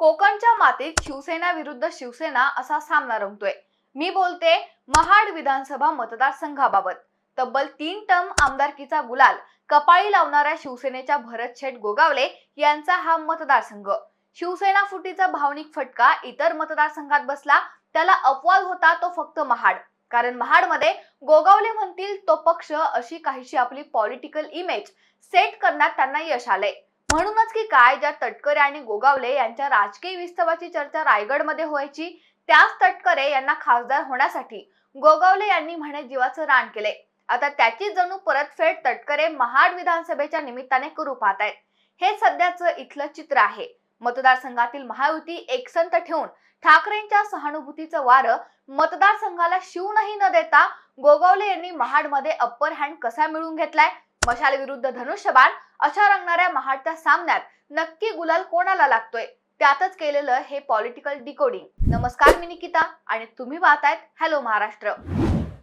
कोकणच्या मातीत शिवसेना विरुद्ध शिवसेना असा सामना रंगतोय. मी बोलते महाड विधानसभा मतदारसंघाबाबत. तब्बल तीन टर्म आमदारकीचा गुलाल कपाळी लावणाऱ्या शिवसेनेच्या भरत शेठ गोगावले यांचा हा मतदारसंघ. शिवसेना फुटीचा भावनिक फटका इतर मतदारसंघात बसला त्याला अपवाद होता तो फक्त महाड. कारण महाडमध्ये गोगावले म्हणतील तो पक्ष अशी काहीशी आपली पॉलिटिकल इमेज सेट करण्यात त्यांना यश आलंय. म्हणूनच की काय ज्या तटकरे आणि गोगावले यांच्या राजकीय विस्तवाची चर्चा रायगडमध्ये व्हायची त्याच तटकरे यांना खासदार होण्यासाठी गोगावले यांनी म्हणे जीवाचं रान केले. आता त्याची जणू परतफेड तटकरे महाड विधानसभेच्या निमित्ताने करू पाहत आहेत हे सध्याचं इथलं चित्र आहे. मतदारसंघातील महायुती एकसंत ठेवून ठाकरेंच्या सहानुभूतीचं वारं मतदारसंघाला शिवूनही न देता गोगावले यांनी महाडमध्ये अप्पर हँड कसा मिळवून घेतलाय? मशाल विरुद्ध धनुष्यबाण अशा रंगणाऱ्या महाडच्या सामन्यात नक्की गुलाल कोणाला लागतोय? त्यातच केलेलं हे पॉलिटिकल डिकोडिंग नमस्कार मी निकिता आणि तुम्ही पाहतायत हॅलो महाराष्ट्र.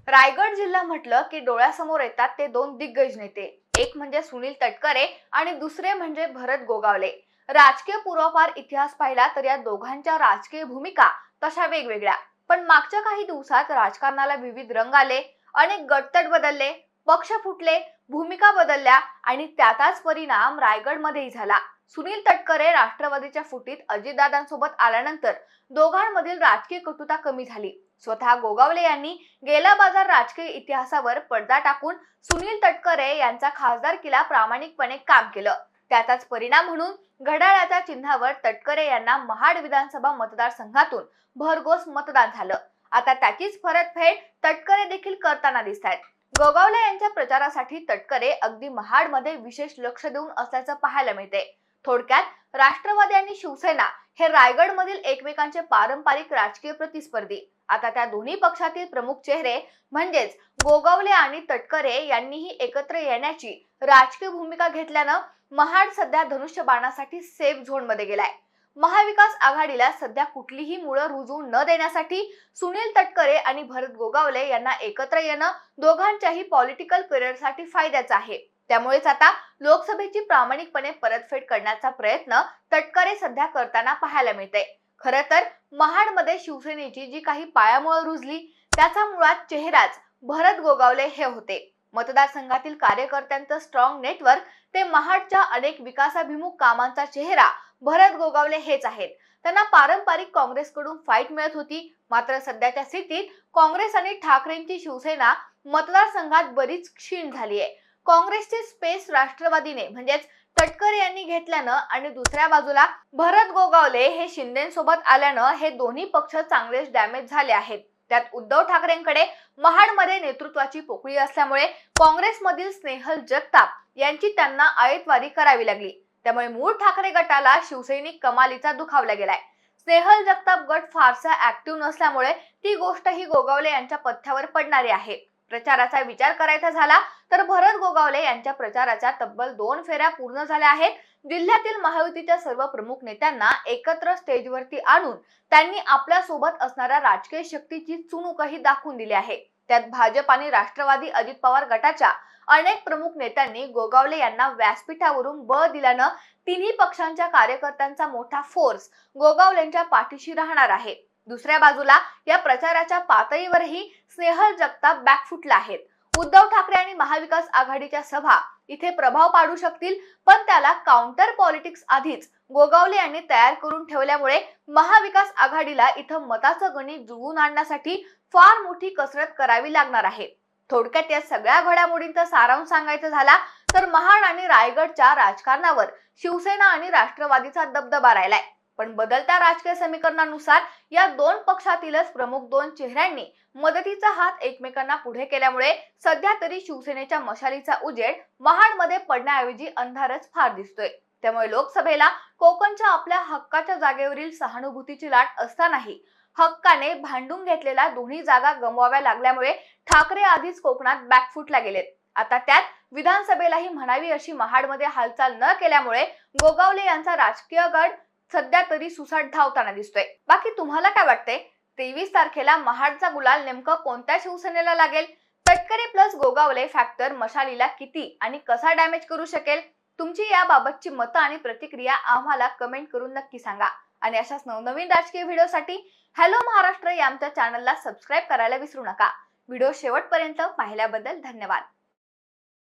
रायगड जिल्हा म्हटलं की डोळ्यासमोर येतात ते दोन दिग्गज नेते. एक म्हणजे सुनील तटकरे आणि दुसरे म्हणजे भरत गोगावले. राजकीय पूर्वापार इतिहास पाहिला तर या दोघांच्या राजकीय भूमिका तशा वेगवेगळ्या. पण मागच्या काही दिवसात राजकारणाला विविध रंग आले अनेक गटतट बदलले पक्ष फुटले भूमिका बदलल्या आणि त्याचाच परिणाम रायगडमध्येही झाला. सुनील तटकरे राष्ट्रवादीच्या फुटीत अजितदादांसोबत आल्यानंतर दोघांमधील राजकीय कटुता कमी झाली. स्वतः गोगावले यांनी गेला बाजार राजकीय इतिहासावर पडदा टाकून सुनील तटकरे यांचा खासदारकीला प्रामाणिकपणे काम केलं. त्याचाच परिणाम म्हणून घड्याळाच्या चिन्हावर तटकरे यांना महाड विधानसभा मतदारसंघातून भरघोस मतदान झालं. आता त्याचीच परतफेड तटकरे देखील करताना दिसत आहेत गोगावले यांच्या प्रचारासाठी तटकरे अगदी महाडमध्ये विशेष लक्ष देऊन असल्याचं पाहायला मिळते. थोडक्यात राष्ट्रवादी आणि शिवसेना हे रायगडमधील एकमेकांचे पारंपरिक राजकीय प्रतिस्पर्धी. आता त्या दोन्ही पक्षातील प्रमुख चेहरे म्हणजेच गोगावले आणि तटकरे यांनीही एकत्र येण्याची राजकीय भूमिका घेतल्यानं महाड सध्या धनुष्यबाणासाठी सेफ झोनमध्ये गेलाय. महाविकास आघाडीला सध्या कुठलीही मुळं रुजू न देण्यासाठी सुनील तटकरे आणि भरत गोगावले यांना एकत्र येणं दोघांच्याही पॉलिटिकल करिअरसाठी फायद्याचं आहे. त्यामुळेच आता लोकसभेची प्रामाणिकपणे परतफेड करण्याचा प्रयत्न तटकरे सध्या करताना पाहायला मिळते खर तर महाडमध्ये शिवसेनेची जी काही पायामुळं रुजली त्याचा मुळात चेहराच भरत गोगावले हे होते. मतदारसंघातील कार्यकर्त्यांचं स्ट्रॉंग नेटवर्क ते महाडच्या अनेक विकासाभिमुख कामांचा चेहरा भरत गोगावले हेच आहेत. त्यांना पारंपरिक काँग्रेसकडून फाईट मिळत होती. मात्र सध्याच्या स्थितीत काँग्रेस आणि ठाकरेंची शिवसेना मतदारसंघात बरीच क्षीण झाली आहे. काँग्रेसचे स्पेस राष्ट्रवादीने म्हणजेच तटकरे यांनी घेतल्यानं आणि दुसऱ्या बाजूला भरत गोगावले हे शिंदेसोबत आल्यानं हे दोन्ही पक्ष चांगलेच डॅमेज झाले आहेत. त्यात उद्धव ठाकरेंकडे महाडमध्ये नेतृत्वाची पोकळी असल्यामुळे काँग्रेसमधील स्नेहल जगताप यांची त्यांना आयतवारी करावी लागली. त्यामुळे मूळ ठाकरे गटाला शिवसैनिक कमालीचा दुखावला गेलाय. स्नेहल जगताप गट फारसा ऍक्टिव्ह नसल्यामुळे ती गोष्ट ही गोगावले यांच्या पथ्यावर पडणारी आहे. प्रचाराचा विचार करायचा झाला तर भरत गोगावले यांच्या प्रचाराच्या तब्बल दोन फेऱ्या पूर्ण झाल्या आहेत. जिल्ह्यातील महायुतीच्या सर्व प्रमुख नेत्यांना एकत्र स्टेजवरती आणून त्यांनी आपल्यासोबत असणाऱ्या राजकीय शक्तीची चुणूकही दाखवून दिली आहे. त्यात भाजप आणि राष्ट्रवादी अजित पवार गटाच्या अनेक प्रमुख नेत्यांनी गोगावले यांना व्यासपीठावरून बळ दिल्यानं तिन्ही पक्षांच्या कार्यकर्त्यांचा मोठा फोर्स गोगावलेंच्या पाठीशी राहणार आहे. दुसऱ्या बाजूला या प्रचाराच्या पातळीवरही स्नेहल जगताप बॅकफुटला आहेत. उद्धव ठाकरे आणि महाविकास आघाडीच्या सभा इथे प्रभाव पाडू शकतील पण त्याला काउंटर पॉलिटिक्स आधीच गोगावले यांनी तयार करून ठेवल्यामुळे महाविकास आघाडीला इथं मताचं गणित जुळवून आणण्यासाठी फार मोठी कसरत करावी लागणार आहे. थोडक्यात या सगळ्या घडामोडींचा सारांश सांगायचं झाला तर महाड आणि रायगडच्या राजकारणावर शिवसेना आणि राष्ट्रवादीचा दबदबा राहिलाय. पण बदलत्या राजकीय समीकरणानुसार या दोन पक्षातीलच प्रमुख दोन चेहऱ्यांनी मदतीचा हात एकमेकांना पुढे केल्यामुळे सध्या तरी शिवसेनेच्या मशालीचा उजेड महाडमध्ये पडण्याऐवजी अंधारच फार दिसतोय. त्यामुळे लोकसभेला कोकणच्या आपल्या हक्काच्या जागेवरील सहानुभूतीची लाट असतानाही हक्काने भांडून घेतलेल्या दोन्ही जागा गमवाव्या लागल्यामुळे ठाकरे आधीच कोकणात बॅकफुटला गेलेत. आता त्यात विधानसभेलाही म्हणावी अशी महाडमध्ये हालचाल न केल्यामुळे गोगावले यांचा राजकीय गड सध्या तरी सुसाट धावताना दिसतोय. बाकी तुम्हाला काय वाटतंय? तेवीस तारखेला महाडचा गुलाल नेमकं कोणत्या शिवसेनेला लागेल? तटकरे प्लस गोगावले फॅक्टर मशालीला किती आणि कसा डॅमेज करू शकेल? तुमची याबाबतची मतं आणि प्रतिक्रिया आम्हाला कमेंट करून नक्की सांगा. आणि अशाच नवनवीन राजकीय व्हिडिओसाठी हॅलो महाराष्ट्र या आमच्या चॅनलला सबस्क्राईब करायला विसरू नका. व्हिडिओ शेवटपर्यंत पाहिल्याबद्दल धन्यवाद.